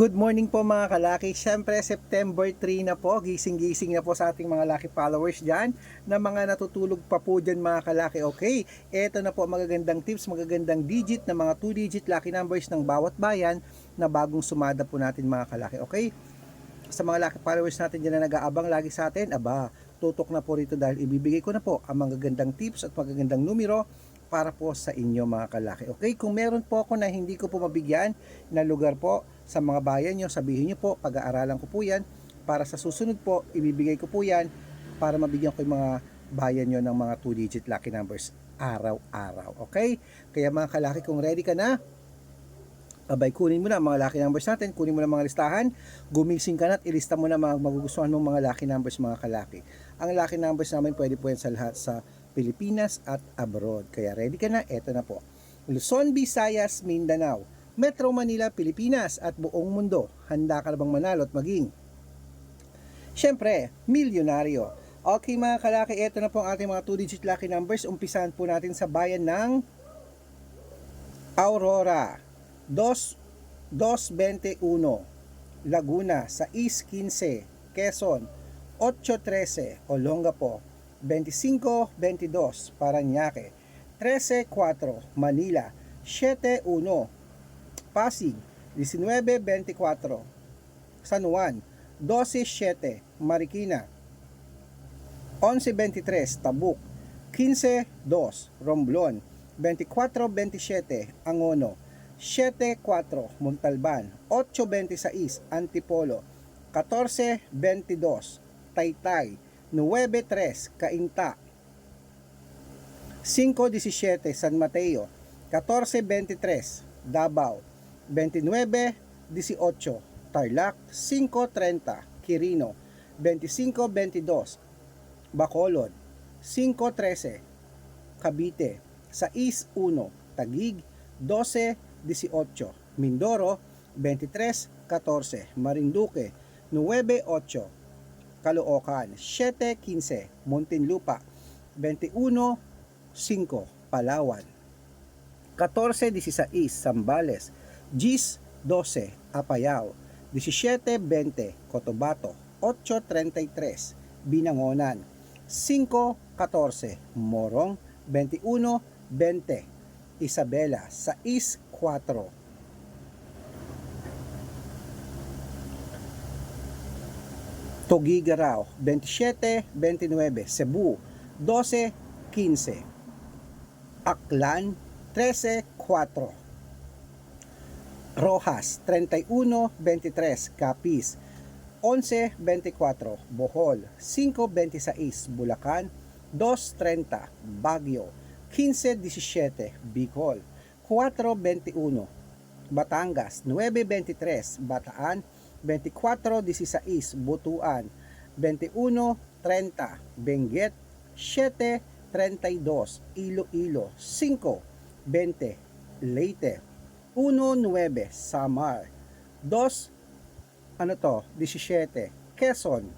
Good morning po mga kalaki. Siyempre, September 3 na po. Gising-gising na po sa ating mga laki followers dyan na mga natutulog pa po dyan mga kalaki. Okay, eto na po magagandang tips, magagandang digit na mga 2-digit lucky numbers ng bawat bayan na bagong sumada po natin mga kalaki. Okay, sa mga laki followers natin dyan na nag-aabang lagi sa atin, aba, tutok na po rito dahil ibibigay ko na po ang magagandang tips at magagandang numero para po sa inyo mga kalaki. Okay, kung meron po ako na hindi ko po mabigyan na lugar po sa mga bayan nyo, sabihin nyo po, pag-aaralan ko po yan para sa susunod po, ibibigay ko po yan para mabigyan ko yung mga bayan nyo ng mga 2-digit lucky numbers araw-araw. Okay? Kaya mga kalaki, kung ready ka na, abay kunin mo na mga lucky numbers natin, kunin mo na mga listahan, gumising ka na at ilista mo na mga magugustuhan mong mga lucky numbers mga kalaki. Ang lucky numbers namin pwede po yan sa lahat sa Pilipinas at abroad. Kaya ready ka na? Eto na po. Luzon, Visayas, Mindanao, Metro Manila, Pilipinas at buong mundo. Handa ka na bang manalo at maging? Siyempre, milyonaryo. Okay mga kalaki, eto na po ang ating mga 2-digit lucky numbers. Umpisahan po natin sa bayan ng Aurora. 2, 221. Laguna, 615. Quezon, 813. Olongapo, 2522. Paranaque, 134. Manila, 71. Pasig, 1924. San Juan, 12.7. Marikina, 11.23. Tabuk, 15.2. Romblon, 24.27. Angono, 7.4. Montalban, 8.26. Antipolo, 14.22. Taytay, 9.3. Cainta, 5.17. San Mateo, 14.23. Davao, 29.18. Tarlac, 5.30. Quirino, 25.22. Bacolod, 5.13. Cavite, 6.1. Tagig, 12.18. Mindoro, 23.14. Marinduque, 9.8. Caloocan, 7.15. Muntinlupa, 21.5. Palawan, 14.16 Zambales, Gis 12 Apayao, 17.20 Cotabato, 8.33 Binangonan, 5.14 Morong, 21.20 Isabela, 6.4 Tugigaraw, 27.29 Cebu, 12.15 Aklan, 13.4 Rojas, 31.23 Capiz, 11.24 Bohol, 5.26 Bulacan, 2.30 Baguio, 15.17 Bicol, 4.21 Batangas, 9.23 Bataan, 24.16 Butuan, 21.30 Benguet, 7.32 Iloilo, 5.20 Leyte, 1.9 Samar, 2 ano to, 17 Quezon,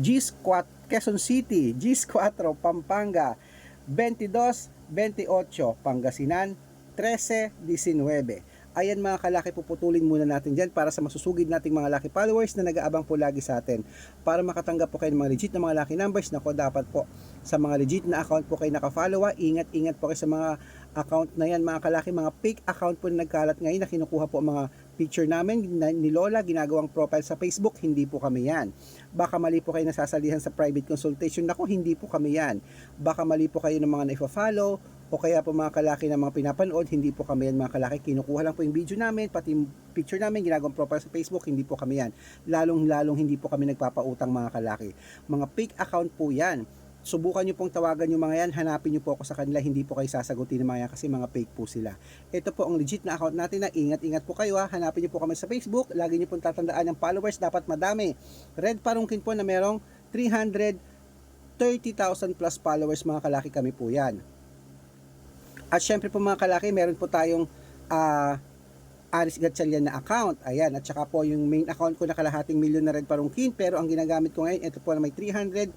4 Quezon City, Gis 4 Pampanga, 22 28 Pangasinan, 13 19 Ayan mga kalaki, puputulin muna natin dyan para sa masusugid nating mga lucky followers na nag-aabang po lagi sa atin. Para makatanggap po kayo ng mga legit na mga lucky numbers, nako dapat po sa mga legit na account po kayo nakafollow. Ingat-ingat po kayo sa mga account na yan mga kalaki, mga fake account po na nagkalat ngayon na kinukuha po mga picture namin na- ni Lola, ginagawang profile sa Facebook, hindi po kami yan. Baka mali po kayo nasasalihan sa private consultation, nako hindi po kami yan. Baka mali po kayo ng mga naifa-follow, o kaya po mga kalaki na mga pinapanood, hindi po kami yan mga kalaki. Kinukuha lang po yung video namin, pati picture namin, ginagawang profile sa Facebook, hindi po kami yan. Lalong-lalong hindi po kami nagpapautang mga kalaki. Mga fake account po yan. Subukan nyo pong tawagan yung mga yan, hanapin nyo po ako sa kanila, hindi po kayo sasagutin ng mga yan kasi mga fake po sila. Ito po ang legit na account natin na ingat-ingat po kayo ha, hanapin nyo po kami sa Facebook, lagi nyo pong tatandaan yung followers, dapat madami. Red Parungkin po na merong 330,000 plus followers mga kalaki kami po yan. At syempre po mga kalaki, meron po tayong ah, Aris Gatchalian na account. Ayan, at saka po yung main account ko na kalahating milyon na red parungkin. Pero ang ginagamit ko ngayon, ito po na may 300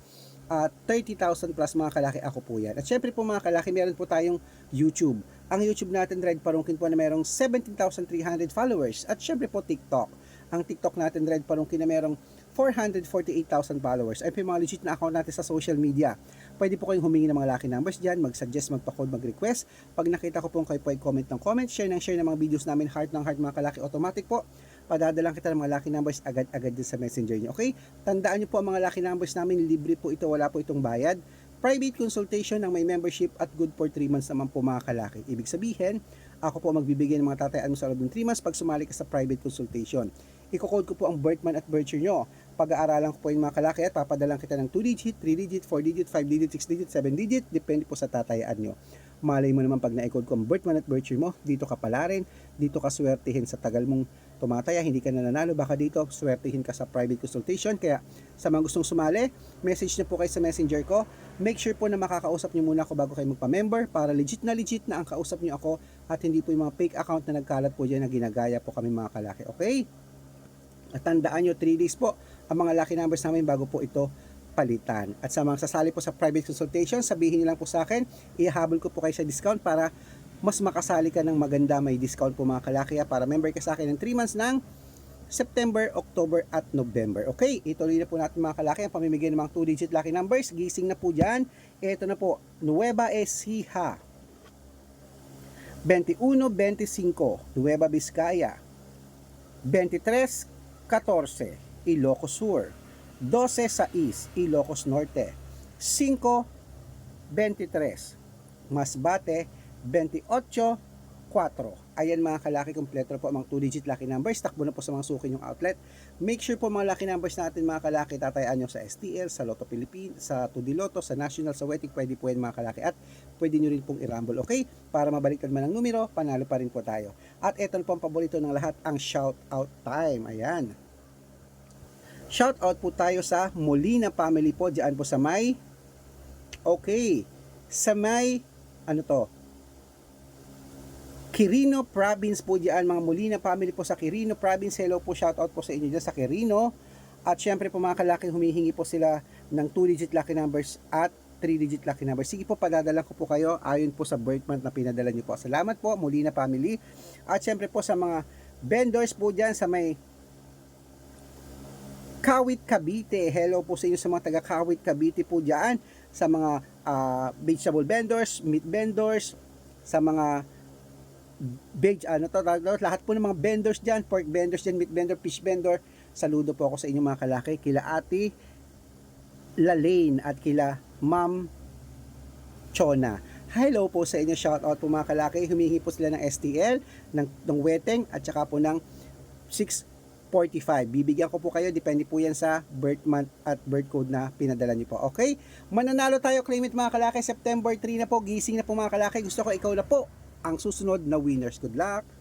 at 30,000 plus mga kalaki ako po yan. At syempre po mga kalaki, meron po tayong YouTube. ang YouTube natin Red Parungkin po na merong 17,300 followers at syempre po TikTok. Ang TikTok natin Red Parungkin na merong 448,000 followers. Ay po mga legit na account natin sa social media. Pwede po kayong humingi ng mga lucky numbers dyan, mag-suggest, magpa-code, mag-request. Pag nakita ko po kayo po ay comment ng comment, share ng share ng mga videos namin, heart ng heart mga kalaki, automatic po. Padadalang kita ng mga lucky numbers agad-agad din sa messenger niyo. Okay? Tandaan niyo po ang mga lucky numbers namin, libre po ito, wala po itong bayad. Private consultation ng may membership at good for 3 months naman po mga kalaki. Ibig sabihin, ako po ang magbibigay ng mga tatayaan mo sa loob ng 3 months pag sumali ka sa private consultation. Iko-code ko po ang birth month at birth year nyo. Pag-aaralan ko po yung mga kalaki at papadalang kita ng 2 digit, 3 digit, 4 digit, 5 digit, 6 digit, 7 digit, depende po sa tatayaan nyo. Malay mo naman pag na-code birth month at year mo, dito ka pala rin, dito ka swertihin sa tagal mong tumataya, hindi ka na nanalo, baka dito swertihin ka sa private consultation. Kaya sa mga gustong sumali, message na po kayo sa messenger ko. Make sure po na makakausap nyo muna ako bago kayo magpa-member para legit na legit na ang kausap nyo ako at hindi po yung mga fake account na nagkalat po dyan na ginagaya po kami mga kalaki. Okay? At tandaan nyo, 3 days po ang mga lucky numbers namin bago po ito palitan. At sa mga sasali po sa private consultation, sabihin niyo lang po sa akin, ihahabol ko po kayo sa discount para mas makasali ka ng maganda may discount po mga kalaki ah, para member ka sa akin ng 3 months ng September, October at November. Okay, ituloy na po natin mga kalaki ang pamimigay ng mga 2-digit lucky numbers. Gising na po dyan. Ito na po, Nueva Ecija. 21-25, Nueva Vizcaya. 23-14, Ilocos Sur. 12-6, Ilocos Norte. 5-23, Masbate. 28-4. Ayan mga kalaki, kompleto po ang mga 2-digit lucky numbers. Takbo na po sa mga suki yung outlet. Make sure po mga lucky numbers natin mga kalaki, tatayaan nyo sa STL, sa Lotto Philippines, sa Tudi Lotto, sa National, sa Wetic, pwede po yan mga kalaki. At pwede nyo rin pong i-rumble, okay? Para mabaliktad man ang numero, panalo pa rin po tayo. At na po ang paborito ng lahat, ang shout out time. Ayan. Shout out po tayo sa Molina family po, diyan po sa may Okay. Sa may ano to? Quirino Province po diyan mga Molina family po sa Quirino Province. Hello po, shout out po sa inyo dyan sa Quirino. At syempre po mga kalaki, humihingi po sila ng 2-digit lucky numbers at 3-digit lucky numbers. Sige po, padadala ko po kayo ayon po sa birth month na pinadala niyo po. Salamat po, Molina family. At syempre po sa mga vendors po dyan sa may Kawit Cavite. Hello po sa inyo sa mga taga Kawit Cavite po diyan sa mga ah, vegetable vendors, meat vendors, sa mga veg ano to, lahat po ng mga vendors diyan, pork vendors diyan, meat vendor, fish vendor. Saludo po ako sa inyo mga kalaki, kila Ate Lalaine at kila Ma'am Chona. Hello po sa inyo, shout out po mga kalaki. Humihingi po sila ng STL, ng, ng weteng at saka po ng 645. Bibigyan ko po kayo, depende po yan sa birth month at birth code na pinadala niyo po. Okay? Mananalo tayo, claim it mga kalaki. September 3 na po, gising na po mga kalaki. Gusto ko ikaw na po ang susunod na winners. Good luck!